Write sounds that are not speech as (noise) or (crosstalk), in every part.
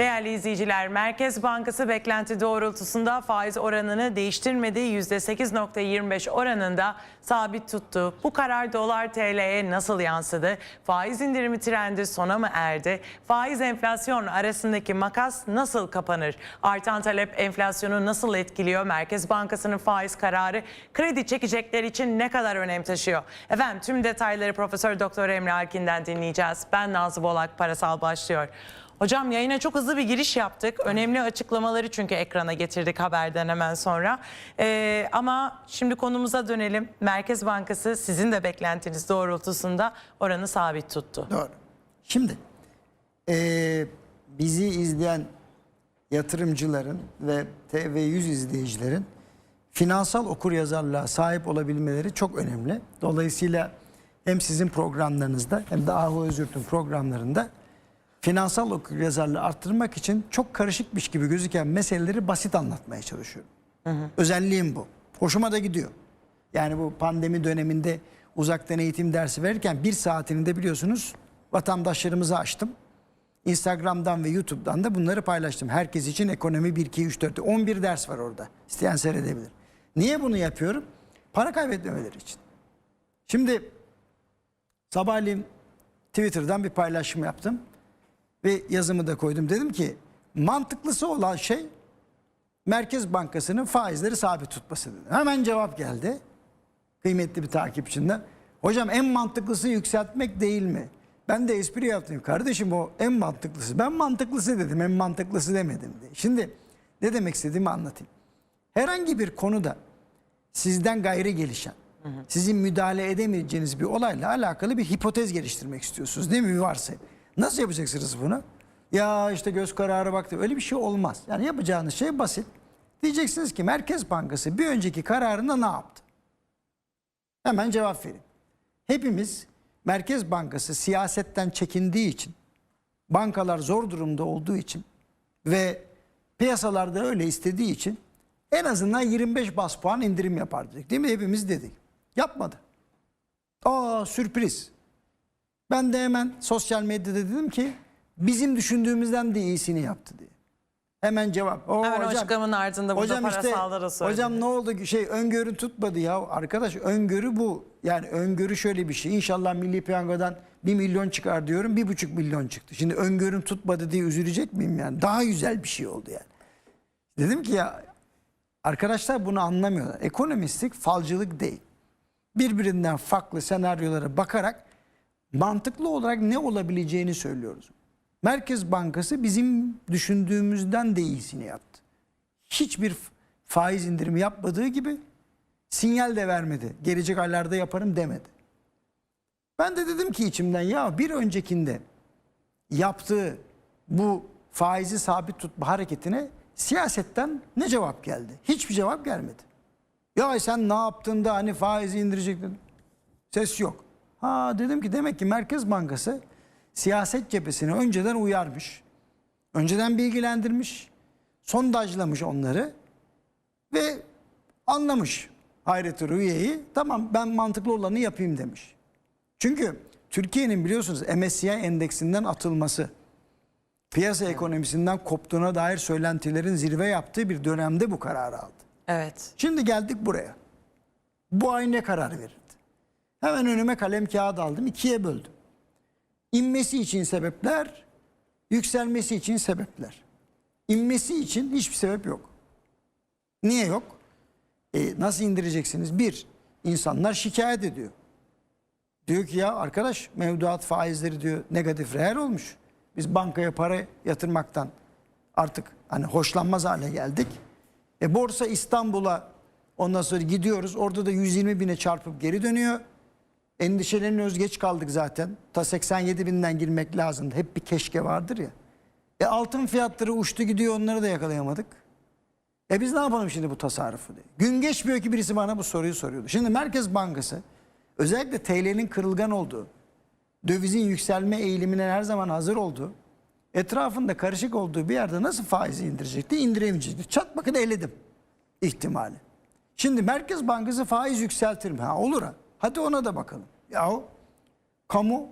Değerli izleyiciler, Merkez Bankası beklenti doğrultusunda faiz oranını değiştirmedi. %8.25 oranında sabit tuttu. Bu karar dolar TL'ye nasıl yansıdı? Faiz indirimi trendi sona mı erdi? Faiz enflasyon arasındaki makas nasıl kapanır? Artan talep enflasyonu nasıl etkiliyor? Merkez Bankası'nın faiz kararı kredi çekecekler için ne kadar önem taşıyor? Efendim tüm detayları Profesör Doktor Emre Alkin'den dinleyeceğiz. Ben Nazlı Bolak, Parasal başlıyor. Hocam yayına çok hızlı bir giriş yaptık. Önemli açıklamaları çünkü ekrana getirdik haberden hemen sonra. Ee, ama şimdi konumuza dönelim. Merkez Bankası sizin de beklentiniz doğrultusunda oranı sabit tuttu. Doğru. Şimdi eee, bizi izleyen yatırımcıların ve TV100 izleyicilerin finansal okuryazarlığa sahip olabilmeleri çok önemli. Dolayısıyla hem sizin programlarınızda hem de Ahu Özürt'ün programlarında finansal okuryazarlığı arttırmak için çok karışıkmış gibi gözüken meseleleri basit anlatmaya çalışıyorum. Özelliğim bu. Hoşuma da gidiyor. Yani bu pandemi döneminde uzaktan eğitim dersi verirken bir saatini de biliyorsunuz vatandaşlarımıza açtım. Instagram'dan ve YouTube'dan da bunları paylaştım. Herkes için ekonomi 1, 2, 3, 4, 11 ders var orada. İsteyen seyredebilir. Niye bunu yapıyorum? Para kaybetmemeleri için. Şimdi sabahleyin Twitter'dan bir paylaşım yaptım. Ve yazımı da koydum. Dedim ki mantıklısı olan şey Merkez Bankası'nın faizleri sabit tutması dedi. Hemen cevap geldi. Kıymetli bir takipçinden. Hocam en mantıklısı yükseltmek değil mi? Ben de espri yaptım. Kardeşim o en mantıklısı. Ben mantıklısı dedim. En mantıklısı demedim diye. Şimdi ne demek istediğimi anlatayım. Herhangi bir konuda sizden gayri gelişen, sizin müdahale edemeyeceğiniz bir olayla alakalı bir hipotez geliştirmek istiyorsunuz değil mi? Bir varsayım. Nasıl yapacaksınız bunu? Ya işte göz kararı baktı. Öyle bir şey olmaz. Yani yapacağınız şey basit. Diyeceksiniz ki Merkez Bankası bir önceki kararında ne yaptı? Hemen cevap vereyim. Hepimiz Merkez Bankası siyasetten çekindiği için, bankalar zor durumda olduğu için ve piyasalarda öyle istediği için en azından 25 bas puan indirim yapar dedik. Değil mi? Hepimiz dedik. Yapmadı. Aa sürpriz. Ben de hemen sosyal medyada dedim ki bizim düşündüğümüzden de iyisini yaptı diye. Hemen cevap. Oo, Hemen o açıklamanın ardında burada hocam işte, parasalları söyledi. hocam ne oldu şey öngörü tutmadı ya. Arkadaş öngörü bu. Yani öngörü şöyle bir şey. İnşallah Milli Piyango'dan 1 milyon çıkar diyorum. 1,5 milyon çıktı. Şimdi öngörüm tutmadı diye üzülecek miyim yani? Daha güzel bir şey oldu yani. Dedim ki ya arkadaşlar bunu anlamıyorlar. Ekonomistlik falcılık değil. Birbirinden farklı senaryolara bakarak mantıklı olarak ne olabileceğini söylüyoruz. Merkez Bankası bizim düşündüğümüzden de iyisini yaptı. Hiçbir faiz indirimi yapmadığı gibi sinyal de vermedi. Gelecek aylarda yaparım demedi. Ben de dedim ki içimden ya bir öncekinde yaptığı bu faizi sabit tutma hareketine siyasetten ne cevap geldi? Hiçbir cevap gelmedi. Ya sen ne yaptın da hani faizi indirecektin? Ses yok. Ha dedim ki demek ki Merkez Bankası siyaset cephesini önceden uyarmış. Önceden bilgilendirmiş. Sondajlamış onları. Ve anlamış Hayrettin Rüye'yi. Tamam ben mantıklı olanı yapayım demiş. Çünkü Türkiye'nin biliyorsunuz MSCI endeksinden atılması, piyasa ekonomisinden koptuğuna dair söylentilerin zirve yaptığı bir dönemde bu kararı aldı. Evet. Şimdi geldik buraya. Bu ay ne karar verildi? Hemen önüme kalem kağıt aldım. ikiye böldüm. İnmesi için sebepler, yükselmesi için sebepler. İnmesi için hiçbir sebep yok. Niye yok? E, nasıl indireceksiniz? Bir, insanlar şikayet ediyor. Diyor ki ya arkadaş mevduat faizleri diyor negatif reel olmuş. Biz bankaya para yatırmaktan artık hani hoşlanmaz hale geldik. E borsa İstanbul'a ondan sonra gidiyoruz. Orada da 120 bine çarpıp geri dönüyor. Endişeleniyoruz geç kaldık zaten. Ta 87 binden girmek lazımdı. Hep bir keşke vardır ya. E altın fiyatları uçtu gidiyor onları da yakalayamadık. E biz ne yapalım şimdi bu tasarrufu diye. Gün geçmiyor ki birisi bana bu soruyu soruyordu. Şimdi Merkez Bankası özellikle TL'nin kırılgan olduğu, dövizin yükselme eğilimine her zaman hazır olduğu, etrafında karışık olduğu bir yerde nasıl faizi indirecekti? İndiremeyecekti. Çat bakın eledim ihtimali. Şimdi Merkez Bankası faiz yükseltir mi? Ha olur ha. Hadi ona da bakalım. Yahu kamu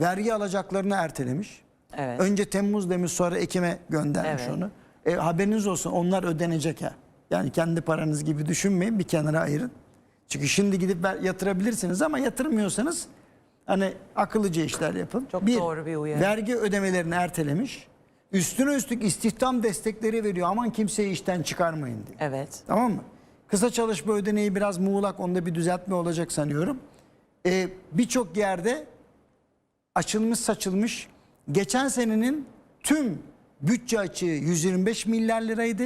vergi alacaklarını ertelemiş. Evet. Önce Temmuz demiş sonra Ekim'e göndermiş Evet. onu. E, haberiniz olsun onlar ödenecek ha. Yani kendi paranız gibi düşünmeyin bir kenara ayırın. Çünkü şimdi gidip yatırabilirsiniz ama yatırmıyorsanız hani akıllıca işler yapın. Çok doğru bir uyarı. Vergi ödemelerini ertelemiş. Üstüne üstlük istihdam destekleri veriyor. Aman kimseyi işten çıkarmayın diye. Evet. Tamam mı? Kısa çalışma ödeneği biraz muğlak. Onda bir düzeltme olacak sanıyorum. Ee, Birçok yerde açılmış saçılmış. Geçen senenin tüm bütçe açığı 125 milyar liraydı.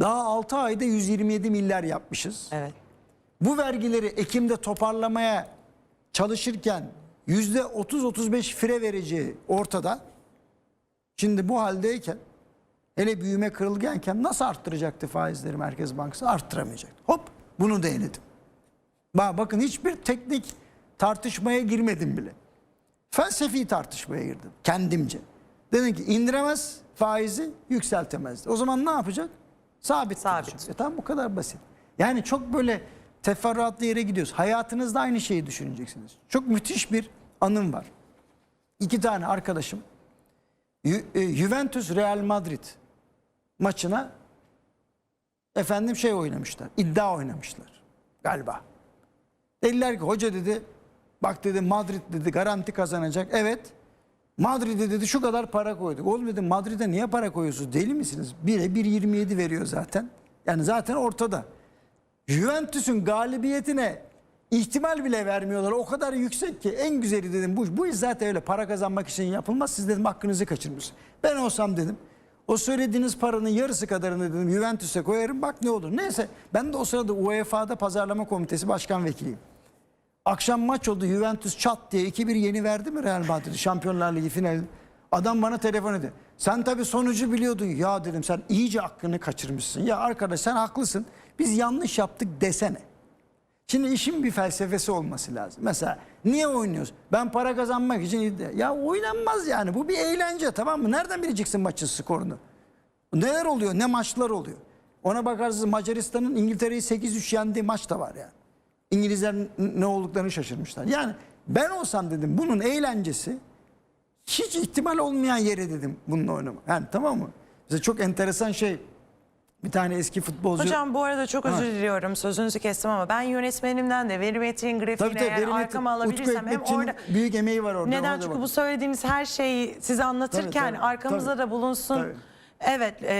Daha 6 ayda 127 milyar yapmışız. Evet. Bu vergileri Ekim'de toparlamaya çalışırken %30-35 fire vereceği ortada. Şimdi bu haldeyken hele büyüme kırılganken nasıl arttıracaktı faizleri Merkez Bankası? Arttıramayacaktı. Hop bunu. Ba- Bakın hiçbir teknik tartışmaya girmedim bile. Felsefi tartışmaya girdim kendimce. Dedim ki indiremez faizi yükseltemez. O zaman ne yapacak? Sabit. Sabit. tutacak. E tamam bu kadar basit. Yani çok böyle teferruatlı yere gidiyoruz. Hayatınızda aynı şeyi düşüneceksiniz. Çok müthiş bir anım var. İki tane arkadaşım e, Juventus Real Madrid maçına efendim şey oynamışlar. iddia oynamışlar galiba. Dediler ki hoca dedi bak dedi Madrid dedi garanti kazanacak. Evet. Madrid'e dedi şu kadar para koyduk. Oğlum dedim Madrid'e niye para koyuyorsunuz? Deli misiniz? 1'e 1.27 veriyor zaten. Yani zaten ortada. Juventus'un galibiyetine ihtimal bile vermiyorlar. O kadar yüksek ki en güzeli dedim bu, bu iş zaten öyle para kazanmak için yapılmaz. Siz dedim hakkınızı kaçırmışsınız. Ben olsam dedim o söylediğiniz paranın yarısı kadarını dedim Juventus'e koyarım bak ne olur. Neyse ben de o sırada UEFA'da pazarlama komitesi başkan vekiliyim. Akşam maç oldu Juventus çat diye 2-1 yeni verdi mi Real Madrid Şampiyonlar Ligi finali. Adam bana telefon etti. Sen tabii sonucu biliyordun. Ya dedim sen iyice hakkını kaçırmışsın. Ya arkadaş sen haklısın. Biz yanlış yaptık desene. Şimdi işin bir felsefesi olması lazım. Mesela niye oynuyoruz? Ben para kazanmak için ya oynanmaz yani. Bu bir eğlence tamam mı? Nereden bileceksin maçın skorunu? Neler oluyor? Ne maçlar oluyor? Ona bakarsınız Macaristan'ın İngiltere'yi 8-3 yendiği maç da var yani. İngilizler ne olduklarını şaşırmışlar. Yani ben olsam dedim bunun eğlencesi hiç ihtimal olmayan yere dedim bununla oynamak. Yani tamam mı? Mesela çok enteresan şey bir tane eski futbolcu Hocam bu arada çok özür diliyorum sözünüzü kestim ama ben yönetmenimden de verimetriğin Tabii grafiğini tabii eğer Verimet- arkama alabilirsem hem orada büyük emeği var orada. Neden? Çünkü bakın. bu söylediğiniz her şeyi size anlatırken Tabii, tabii, arkamızda tabii. da bulunsun. Tabii. Evet, e,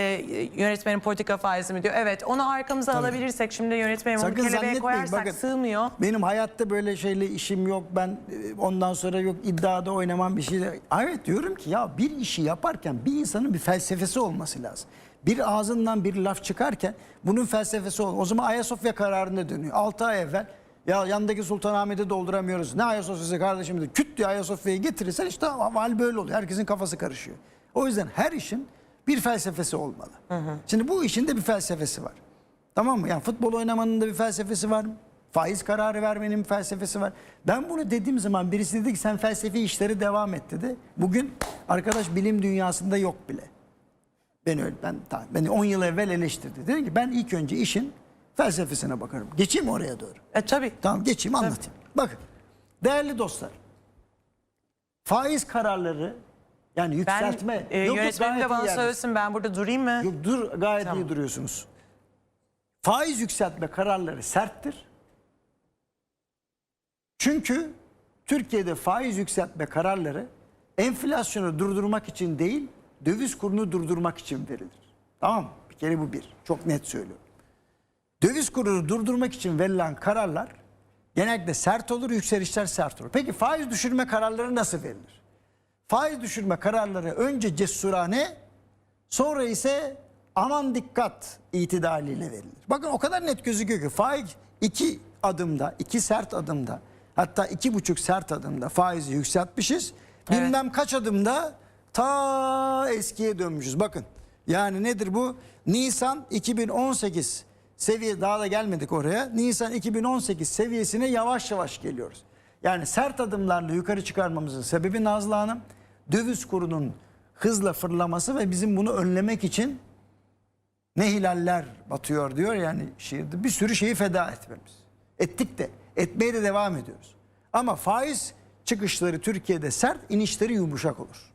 yönetmenin politika faizi mi diyor? Evet, onu arkamıza alabilirsek şimdi yönetmenim onu Sakın kelebeğe zannetmeyin, koyarsak bakın. sığmıyor. Benim hayatta böyle şeyle işim yok. Ben e, ondan sonra yok iddiada oynamam bir şey. Evet diyorum ki ya bir işi yaparken bir insanın bir felsefesi olması lazım. Bir ağzından bir laf çıkarken bunun felsefesi ol. O zaman Ayasofya kararında dönüyor. 6 ay evvel ya yandaki Sultanahmet'i dolduramıyoruz. Ne Ayasofya'sı kardeşim dedi. Küt diye Ayasofya'yı getirirsen işte hal böyle oluyor. Herkesin kafası karışıyor. O yüzden her işin bir felsefesi olmalı. Şimdi bu işin de bir felsefesi var. Tamam mı? Yani futbol oynamanın da bir felsefesi var. Faiz kararı vermenin bir felsefesi var. Ben bunu dediğim zaman birisi dedi ki sen felsefi işleri devam et dedi. Bugün arkadaş bilim dünyasında yok bile. Ben öyle ben tamam, beni 10 yıl evvel eleştirdi. Dedi ki ben ilk önce işin felsefesine bakarım. Geçeyim oraya doğru. E, tabii. Tamam geçeyim anlatayım. Bakın değerli dostlar. Faiz kararları yani Ben yükseltme. e, Yok, yönetmenim de bana söylesin ben burada durayım mı? Yok dur gayet Tamam. iyi duruyorsunuz. Faiz yükseltme kararları serttir. Çünkü Türkiye'de faiz yükseltme kararları enflasyonu durdurmak için değil, döviz kurunu durdurmak için verilir. Tamam mı? Bir kere bu bir. Çok net söylüyorum. Döviz kurunu durdurmak için verilen kararlar genellikle sert olur, yükselişler sert olur. Peki faiz düşürme kararları nasıl verilir? Faiz düşürme kararları önce cesurane, Sonra ise aman dikkat itidaliyle verilir. Bakın o kadar net gözüküyor ki faiz iki adımda, iki sert adımda hatta iki buçuk sert adımda faizi yükseltmişiz. Evet. Bilmem kaç adımda ta eskiye dönmüşüz. Bakın yani nedir bu? Nisan 2018 seviye daha da gelmedik oraya. Nisan 2018 seviyesine yavaş yavaş geliyoruz. Yani sert adımlarla yukarı çıkarmamızın sebebi Nazlı Hanım döviz kurunun hızla fırlaması ve bizim bunu önlemek için ne hilaller batıyor diyor yani şiirde bir sürü şeyi feda etmemiz. Ettik de etmeye de devam ediyoruz. Ama faiz çıkışları Türkiye'de sert inişleri yumuşak olur.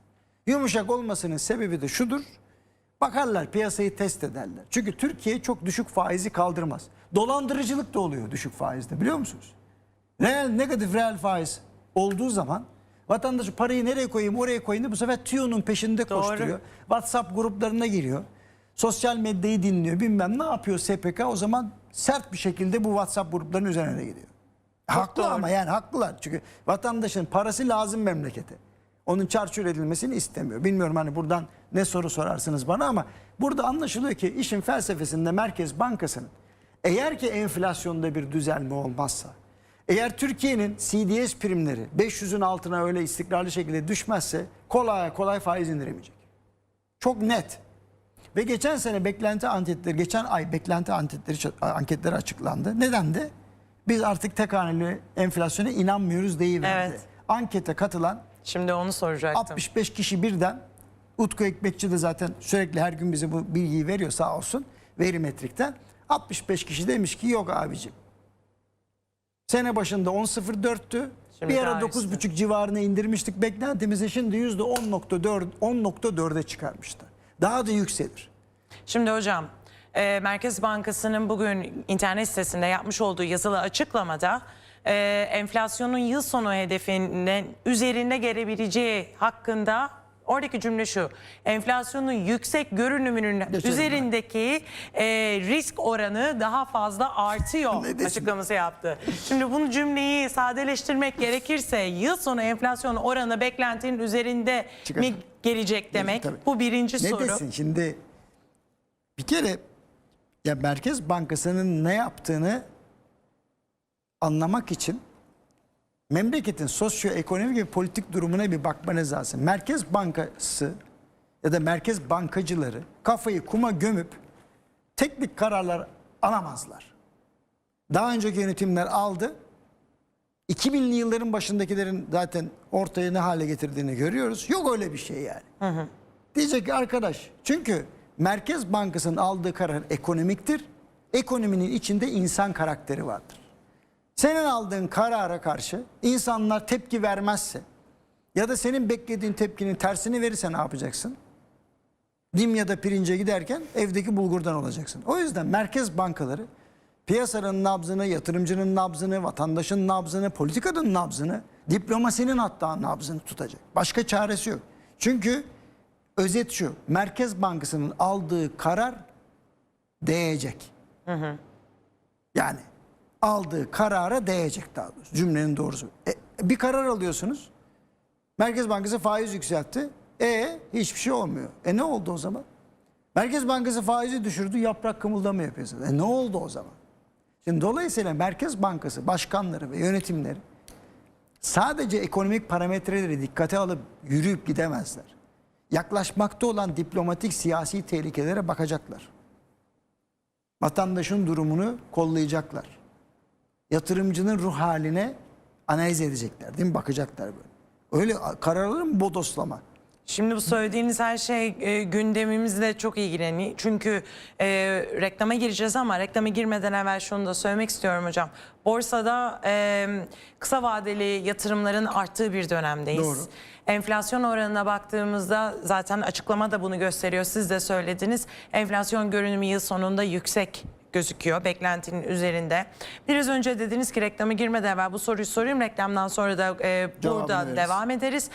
Yumuşak olmasının sebebi de şudur. Bakarlar piyasayı test ederler. Çünkü Türkiye çok düşük faizi kaldırmaz. Dolandırıcılık da oluyor düşük faizde biliyor musunuz? Reel, negatif reel faiz olduğu zaman vatandaş parayı nereye koyayım oraya koyayım diye bu sefer tüyonun peşinde Doğru. koşturuyor. WhatsApp gruplarına giriyor. Sosyal medyayı dinliyor bilmem ne yapıyor SPK o zaman sert bir şekilde bu WhatsApp gruplarının üzerine gidiyor. Haklı doğru. ama yani haklılar. Çünkü vatandaşın parası lazım memlekete. Onun çarçur edilmesini istemiyor. Bilmiyorum hani buradan ne soru sorarsınız bana ama burada anlaşılıyor ki işin felsefesinde Merkez Bankası'nın eğer ki enflasyonda bir düzelme olmazsa, eğer Türkiye'nin CDS primleri 500'ün altına öyle istikrarlı şekilde düşmezse kolay kolay faiz indiremeyecek. Çok net. Ve geçen sene beklenti anketleri, geçen ay beklenti anketleri, anketleri açıklandı. Neden de? Biz artık tek haneli enflasyona inanmıyoruz deyiverdi. Evet. Ankete katılan Şimdi onu soracaktım. 65 kişi birden Utku Ekmekçi de zaten sürekli her gün bize bu bilgiyi veriyor sağ olsun verimetrikten. 65 kişi demiş ki yok abicim. Sene başında 10.04'tü. Şimdi Bir ara daha 9.5 civarına indirmiştik beklentimizi şimdi %10.4 10.4'e çıkarmıştı. Daha da yükselir. Şimdi hocam e, Merkez Bankası'nın bugün internet sitesinde yapmış olduğu yazılı açıklamada e, enflasyonun yıl sonu hedefinin üzerinde gelebileceği hakkında oradaki cümle şu. Enflasyonun yüksek görünümünün Geçelim üzerindeki e, risk oranı daha fazla artıyor Ne açıklaması yaptı. Şimdi bunu cümleyi sadeleştirmek gerekirse yıl sonu enflasyon oranı beklentinin üzerinde Çıkar. mi gelecek demek? Tabii. Bu birinci Ne soru. desin şimdi bir kere ya Merkez Bankası'nın ne yaptığını anlamak için memleketin sosyoekonomik ve politik durumuna bir bakmanız lazım. Merkez Bankası ya da merkez bankacıları kafayı kuma gömüp teknik kararlar alamazlar. Daha önceki yönetimler aldı. 2000'li yılların başındakilerin zaten ortaya ne hale getirdiğini görüyoruz. Yok öyle bir şey yani. Diyecek ki arkadaş çünkü Merkez Bankası'nın aldığı karar ekonomiktir. Ekonominin içinde insan karakteri vardır. Senin aldığın karara karşı insanlar tepki vermezse ya da senin beklediğin tepkinin tersini verirse ne yapacaksın? Dim ya da pirince giderken evdeki bulgurdan olacaksın. O yüzden merkez bankaları piyasanın nabzını, yatırımcının nabzını, vatandaşın nabzını, politikanın nabzını, diplomasinin hatta nabzını tutacak. Başka çaresi yok. Çünkü özet şu, Merkez Bankası'nın aldığı karar değecek. Yani aldığı karara değecek daha doğrusu. Cümlenin doğrusu. E, bir karar alıyorsunuz. Merkez Bankası faiz yükseltti. E hiçbir şey olmuyor. E ne oldu o zaman? Merkez Bankası faizi düşürdü, yaprak kımıldamıyor piyasada. E ne oldu o zaman? Şimdi dolayısıyla Merkez Bankası başkanları ve yönetimleri sadece ekonomik parametreleri dikkate alıp yürüyüp gidemezler. Yaklaşmakta olan diplomatik siyasi tehlikelere bakacaklar. Vatandaşın durumunu kollayacaklar. Yatırımcının ruh haline analiz edecekler değil mi? Bakacaklar böyle. Öyle kararları mı bodoslama? Şimdi bu söylediğiniz her şey e, gündemimizle çok ilgileniyor. Çünkü e, reklama gireceğiz ama reklama girmeden evvel şunu da söylemek istiyorum hocam. Borsada e, kısa vadeli yatırımların arttığı bir dönemdeyiz. Doğru. Enflasyon oranına baktığımızda zaten açıklama da bunu gösteriyor. Siz de söylediniz. Enflasyon görünümü yıl sonunda yüksek gözüküyor beklentinin üzerinde. Biraz önce dediniz ki reklama girmeden evvel bu soruyu sorayım. Reklamdan sonra da e, burada veririz. devam ederiz.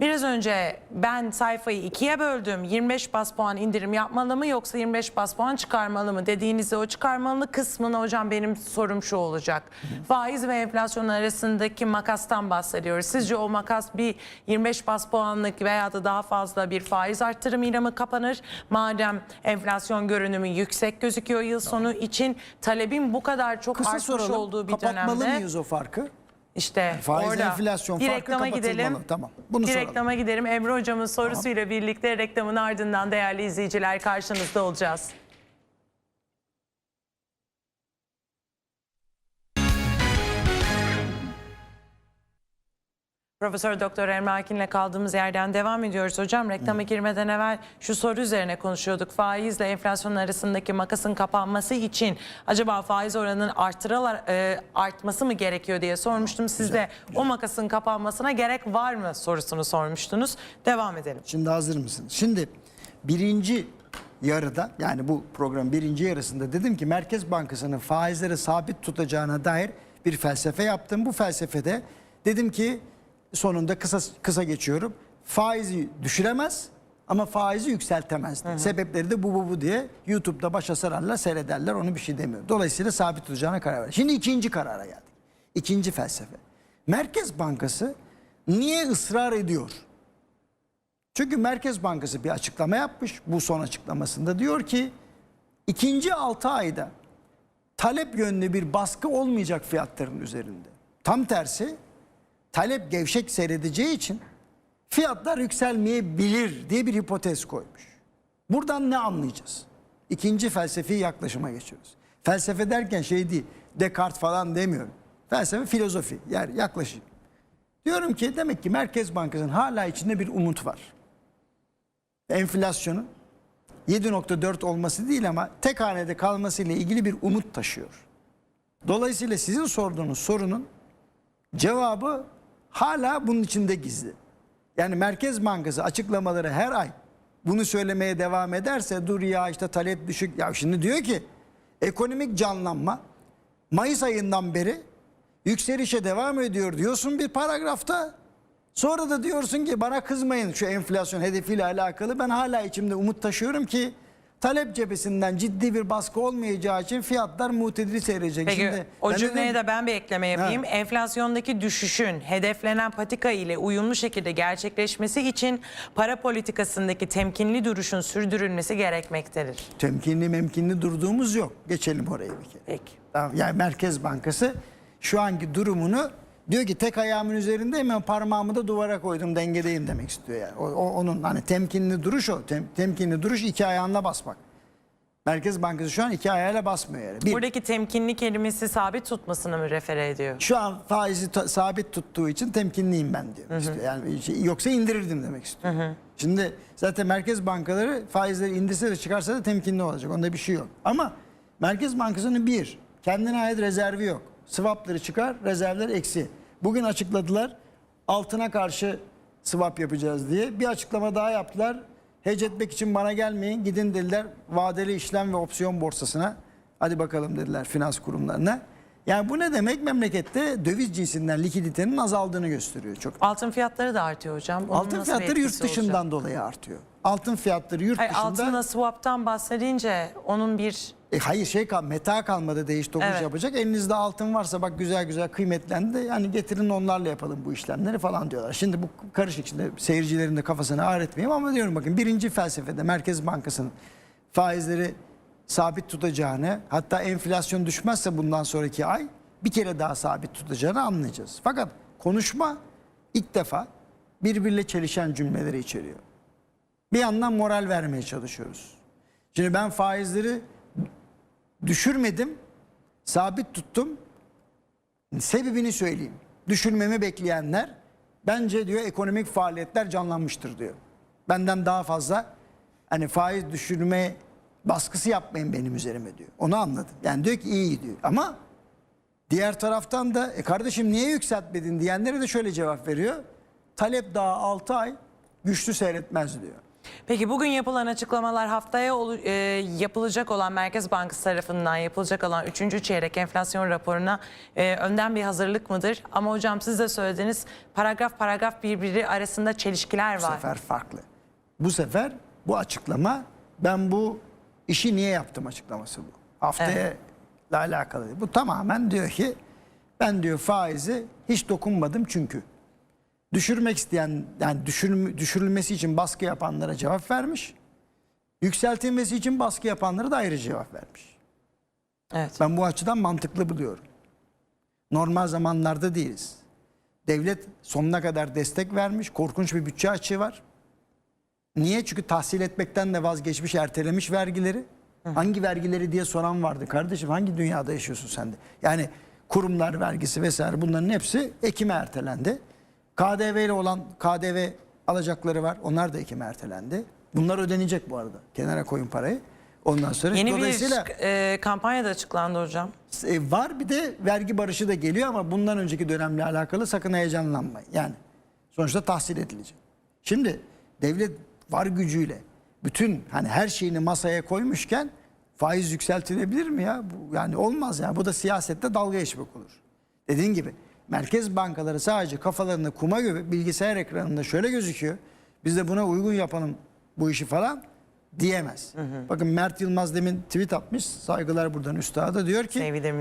Biraz önce ben sayfayı ikiye böldüm. 25 bas puan indirim yapmalı mı yoksa 25 bas puan çıkarmalı mı dediğinizde o çıkarmalı kısmına hocam benim sorum şu olacak. Faiz ve enflasyon arasındaki makastan bahsediyoruz. Sizce o makas bir 25 bas puanlık veya da daha fazla bir faiz arttırımıyla mı kapanır? Madem enflasyon görünümü yüksek gözüküyor yıl sonu için talebin bu kadar çok Kısa artmış soralım. olduğu bir Kapatmalı dönemde. muyuz o farkı? İşte Faiz orada enflasyon bir farkı reklama gidelim. Tamam, bunu bir soralım. reklama gidelim. Emre hocamın sorusuyla birlikte reklamın ardından değerli izleyiciler karşınızda olacağız. Profesör Doktor Emre Akin'le kaldığımız yerden devam ediyoruz hocam. Reklama girmeden evvel şu soru üzerine konuşuyorduk. Faizle enflasyon arasındaki makasın kapanması için acaba faiz oranının artıralar, e, artması mı gerekiyor diye sormuştum. Siz de o makasın kapanmasına gerek var mı sorusunu sormuştunuz. Devam edelim. Şimdi hazır mısın? Şimdi birinci yarıda yani bu program birinci yarısında dedim ki Merkez Bankası'nın faizleri sabit tutacağına dair bir felsefe yaptım. Bu felsefede dedim ki sonunda kısa kısa geçiyorum. Faizi düşüremez ama faizi yükseltemez. Sebepleri de bu bu bu diye YouTube'da başa sararlar seyrederler onu bir şey demiyor. Dolayısıyla sabit tutacağına karar verdi. Şimdi ikinci karara geldik. İkinci felsefe. Merkez Bankası niye ısrar ediyor? Çünkü Merkez Bankası bir açıklama yapmış. Bu son açıklamasında diyor ki ikinci 6 ayda talep yönlü bir baskı olmayacak fiyatların üzerinde. Tam tersi talep gevşek seyredeceği için fiyatlar yükselmeyebilir diye bir hipotez koymuş. Buradan ne anlayacağız? İkinci felsefi yaklaşıma geçiyoruz. Felsefe derken şey değil, Descartes falan demiyorum. Felsefe filozofi, yani yaklaşım. Diyorum ki demek ki Merkez Bankası'nın hala içinde bir umut var enflasyonun 7.4 olması değil ama tek hanede kalmasıyla ilgili bir umut taşıyor. Dolayısıyla sizin sorduğunuz sorunun cevabı hala bunun içinde gizli. Yani Merkez Bankası açıklamaları her ay bunu söylemeye devam ederse dur ya işte talep düşük. Ya şimdi diyor ki ekonomik canlanma Mayıs ayından beri yükselişe devam ediyor diyorsun bir paragrafta. Sonra da diyorsun ki bana kızmayın şu enflasyon hedefiyle alakalı. Ben hala içimde umut taşıyorum ki talep cephesinden ciddi bir baskı olmayacağı için fiyatlar mutedili seyredecek. Peki Şimdi o cümleye de ben bir ekleme yapayım. Enflasyondaki düşüşün hedeflenen patika ile uyumlu şekilde gerçekleşmesi için para politikasındaki temkinli duruşun sürdürülmesi gerekmektedir. temkinli memkinli durduğumuz yok. Geçelim oraya bir kere. Peki. Yani Merkez Bankası şu anki durumunu diyor ki tek ayağımın üzerinde hemen parmağımı da duvara koydum dengedeyim demek istiyor yani. O, o- onun hani temkinli duruş o. Tem- temkinli duruş iki ayağınla basmak. Merkez Bankası şu an iki ayağıyla basmıyor yani. Bir, Buradaki temkinli kelimesi sabit tutmasını mı refere ediyor? şu an faizi ta- sabit tuttuğu için temkinliyim ben diyor. istiyor. Yani şey- yoksa indirirdim demek istiyor. Şimdi zaten merkez bankaları faizleri indirse de çıkarsa da temkinli olacak. Onda bir şey yok. Ama Merkez Bankası'nın bir kendine ait rezervi yok. Swapları çıkar, rezervler eksi. Bugün açıkladılar altına karşı swap yapacağız diye. Bir açıklama daha yaptılar. Hedge etmek için bana gelmeyin. Gidin dediler vadeli işlem ve opsiyon borsasına. Hadi bakalım dediler finans kurumlarına. Yani bu ne demek? Memlekette döviz cinsinden likiditenin azaldığını gösteriyor çok. Altın fiyatları da artıyor hocam. Bunun Altın fiyatları yurt etkisi olacak? dışından dolayı artıyor. Altın fiyatları yurt Hayır, dışında... altına swap'tan bahsedince onun bir E, hayır şey kal, meta kalmadı değiş tokuş Evet. yapacak. Elinizde altın varsa bak güzel güzel kıymetlendi. Yani getirin onlarla yapalım bu işlemleri falan diyorlar. Şimdi bu karışık şimdi seyircilerin de kafasını ağrıtmayayım ama diyorum bakın birinci felsefede Merkez Bankası'nın faizleri sabit tutacağını hatta enflasyon düşmezse bundan sonraki ay bir kere daha sabit tutacağını anlayacağız. Fakat konuşma ilk defa birbiriyle çelişen cümleleri içeriyor. Bir yandan moral vermeye çalışıyoruz. Şimdi ben faizleri düşürmedim, sabit tuttum. Sebebini söyleyeyim. Düşürmemi bekleyenler bence diyor ekonomik faaliyetler canlanmıştır diyor. Benden daha fazla hani faiz düşürme baskısı yapmayın benim üzerime diyor. Onu anladım. Yani diyor ki iyi diyor. Ama diğer taraftan da e kardeşim niye yükseltmedin diyenlere de şöyle cevap veriyor. Talep daha 6 ay güçlü seyretmez diyor. Peki bugün yapılan açıklamalar haftaya e, yapılacak olan Merkez Bankası tarafından yapılacak olan 3. çeyrek enflasyon raporuna e, önden bir hazırlık mıdır? Ama hocam siz de söylediniz paragraf paragraf birbiri arasında çelişkiler Bu var. sefer farklı. Bu sefer bu açıklama ben bu işi niye yaptım açıklaması bu. Haftaya ile alakalı. Bu tamamen diyor ki ben diyor faizi hiç dokunmadım çünkü. Düşürmek isteyen yani düşürüm- düşürülmesi için baskı yapanlara cevap vermiş. Yükseltilmesi için baskı yapanlara da ayrı cevap vermiş. Evet. Ben bu açıdan mantıklı buluyorum. Normal zamanlarda değiliz. Devlet sonuna kadar destek vermiş. Korkunç bir bütçe açığı var. Niye? Çünkü tahsil etmekten de vazgeçmiş, ertelemiş vergileri. Hangi vergileri diye soran vardı. Kardeşim hangi dünyada yaşıyorsun sen de? Yani kurumlar vergisi vesaire bunların hepsi Ekim'e ertelendi. KDV ile olan KDV alacakları var. Onlar da Ekim'e ertelendi. Bunlar ödenecek bu arada. Kenara koyun parayı. Ondan sonra Yeni dolayısıyla bir e, kampanya da açıklandı hocam. e, var bir de vergi barışı da geliyor ama bundan önceki dönemle alakalı sakın heyecanlanmayın. Yani sonuçta tahsil edilecek. Şimdi devlet var gücüyle bütün hani her şeyini masaya koymuşken faiz yükseltilebilir mi ya? Bu, yani olmaz ya. Bu da siyasette dalga geçmek olur. Dediğin gibi merkez bankaları sadece kafalarını kuma göre bilgisayar ekranında şöyle gözüküyor. Biz de buna uygun yapalım bu işi falan diyemez. Bakın Mert Yılmaz demin tweet atmış. Saygılar buradan üstada diyor ki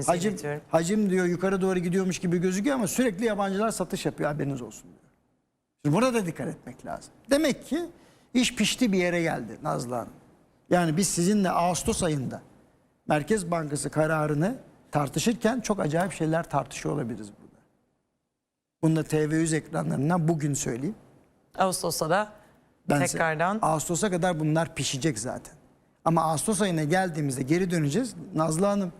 hacim, iletiyorum. hacim diyor yukarı doğru gidiyormuş gibi gözüküyor ama sürekli yabancılar satış yapıyor haberiniz olsun diyor. Şimdi buna da dikkat etmek lazım. Demek ki iş pişti bir yere geldi Nazlı Hanım. Yani biz sizinle Ağustos ayında Merkez Bankası kararını tartışırken çok acayip şeyler tartışıyor olabiliriz. Bunu da TV100 ekranlarından bugün söyleyeyim. Ağustos'ta da Ben tekrardan Ağustos'a kadar bunlar pişecek zaten. Ama Ağustos ayına geldiğimizde geri döneceğiz. Nazlı Hanım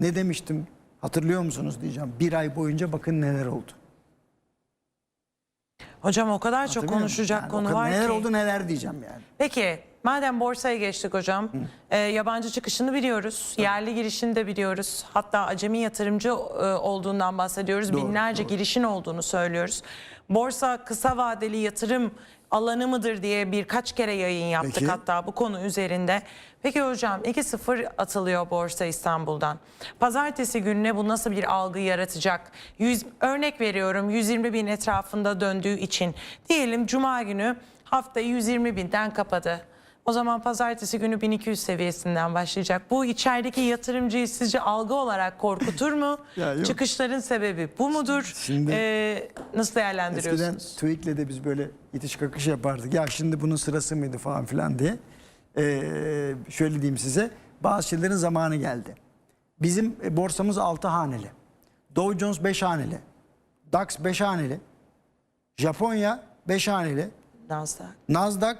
ne demiştim hatırlıyor musunuz diyeceğim. Bir ay boyunca bakın neler oldu. hocam o kadar çok Hatırlıyor musun? konuşacak Yani o konu kadar var neler ki. oldu neler diyeceğim yani. Peki madem borsaya geçtik hocam. e, yabancı çıkışını biliyoruz. Yerli girişini de biliyoruz. Hatta acemi yatırımcı e, olduğundan bahsediyoruz. Doğru, Binlerce doğru. girişin olduğunu söylüyoruz. Borsa kısa vadeli yatırım alanı mıdır diye birkaç kere yayın yaptık Peki. hatta bu konu üzerinde. Peki hocam 2-0 atılıyor Borsa İstanbul'dan. Pazartesi gününe bu nasıl bir algı yaratacak? 100, örnek veriyorum 120 bin etrafında döndüğü için. Diyelim Cuma günü haftayı 120 binden kapadı. O zaman pazartesi günü 1200 seviyesinden başlayacak. Bu içerideki yatırımcıyı sizce algı olarak korkutur mu? (laughs) Ya yok. Çıkışların sebebi bu mudur? Şimdi- Ee, nasıl Eskiden değerlendiriyorsunuz? TÜİK'le de biz böyle itiş kakış yapardık. Ya şimdi bunun sırası mıydı falan filan diye. Ee, şöyle diyeyim size. Bazı şeylerin zamanı geldi. Bizim e, borsamız 6 haneli. Dow Jones 5 haneli. DAX 5 haneli. Japonya 5 haneli. Nasdaq. Nasdaq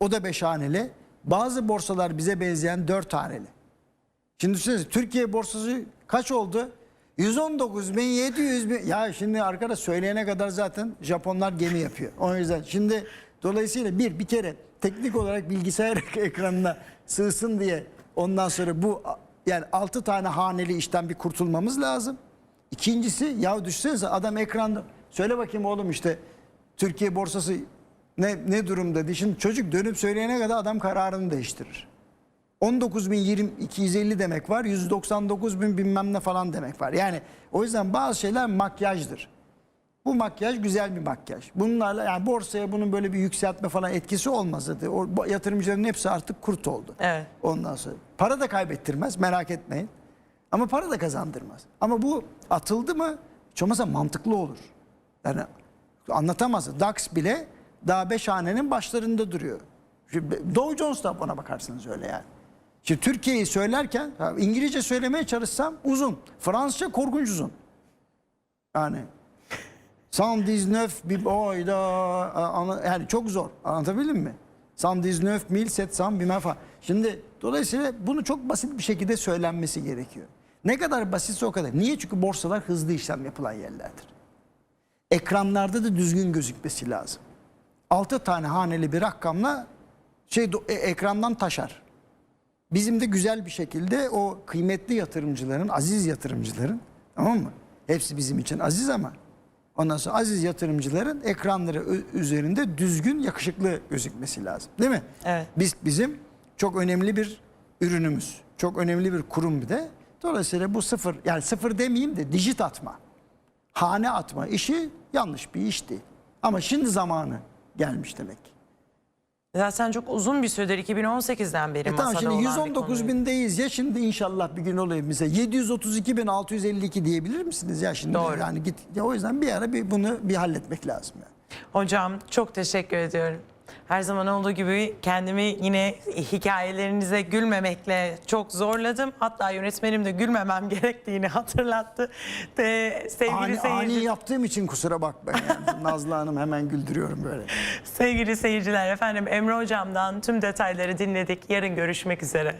o da 5 haneli. Bazı borsalar bize benzeyen 4 haneli. Şimdi düşünsenize Türkiye borsası kaç oldu? 119 bin 700 bin. Ya şimdi arkadaş söyleyene kadar zaten Japonlar gemi yapıyor. O yüzden şimdi dolayısıyla bir bir kere teknik olarak bilgisayar (laughs) ekranına sığsın diye ondan sonra bu yani 6 tane haneli işten bir kurtulmamız lazım. İkincisi ya düşünsenize adam ekranda söyle bakayım oğlum işte Türkiye borsası ne ne durumda diye. Şimdi çocuk dönüp söyleyene kadar adam kararını değiştirir. 19.250 demek var. 199 bin bilmem ne falan demek var. Yani o yüzden bazı şeyler makyajdır. Bu makyaj güzel bir makyaj. Bunlarla yani borsaya bunun böyle bir yükseltme falan etkisi olmaz zaten. O yatırımcıların hepsi artık kurt oldu. Evet. Ondan sonra para da kaybettirmez merak etmeyin. Ama para da kazandırmaz. Ama bu atıldı mı hiç olmazsa mantıklı olur. Yani anlatamaz. DAX bile daha beş hanenin başlarında duruyor. Şimdi Dow Jones da bana bakarsınız öyle yani. Şimdi Türkiye'yi söylerken İngilizce söylemeye çalışsam uzun. Fransızca korkunç uzun. Yani 119 bir oyda yani çok zor. Anlatabildim mi? 119 mil 700 bilmem falan. Şimdi dolayısıyla bunu çok basit bir şekilde söylenmesi gerekiyor. Ne kadar basitse o kadar. Niye? Çünkü borsalar hızlı işlem yapılan yerlerdir. Ekranlarda da düzgün gözükmesi lazım. 6 tane haneli bir rakamla şey e- ekrandan taşar. Bizim de güzel bir şekilde o kıymetli yatırımcıların, aziz yatırımcıların tamam mı? Hepsi bizim için aziz ama ondan sonra aziz yatırımcıların ekranları üzerinde düzgün, yakışıklı gözükmesi lazım. Değil mi? Evet. Biz bizim çok önemli bir ürünümüz. Çok önemli bir kurum bir de. Dolayısıyla bu sıfır yani sıfır demeyeyim de dijit atma. Hane atma işi yanlış bir iş değil. Ama şimdi zamanı gelmiş demek. Zaten çok uzun bir süredir 2018'den beri E tamam masada şimdi olan bir 119 konu. bindeyiz ya şimdi inşallah bir gün olayım bize 732 bin 652 diyebilir misiniz ya şimdi Doğru. yani git ya o yüzden bir ara bir bunu bir halletmek lazım yani. Hocam çok teşekkür ediyorum. Her zaman olduğu gibi kendimi yine hikayelerinize gülmemekle çok zorladım. Hatta yönetmenim de gülmemem (laughs) gerektiğini hatırlattı. De, sevgili Ani, seyirci, ani yaptığım için kusura bakmayın yani. Nazlı Hanım hemen güldürüyorum böyle. sevgili seyirciler efendim Emre hocamdan tüm detayları dinledik. Yarın görüşmek üzere.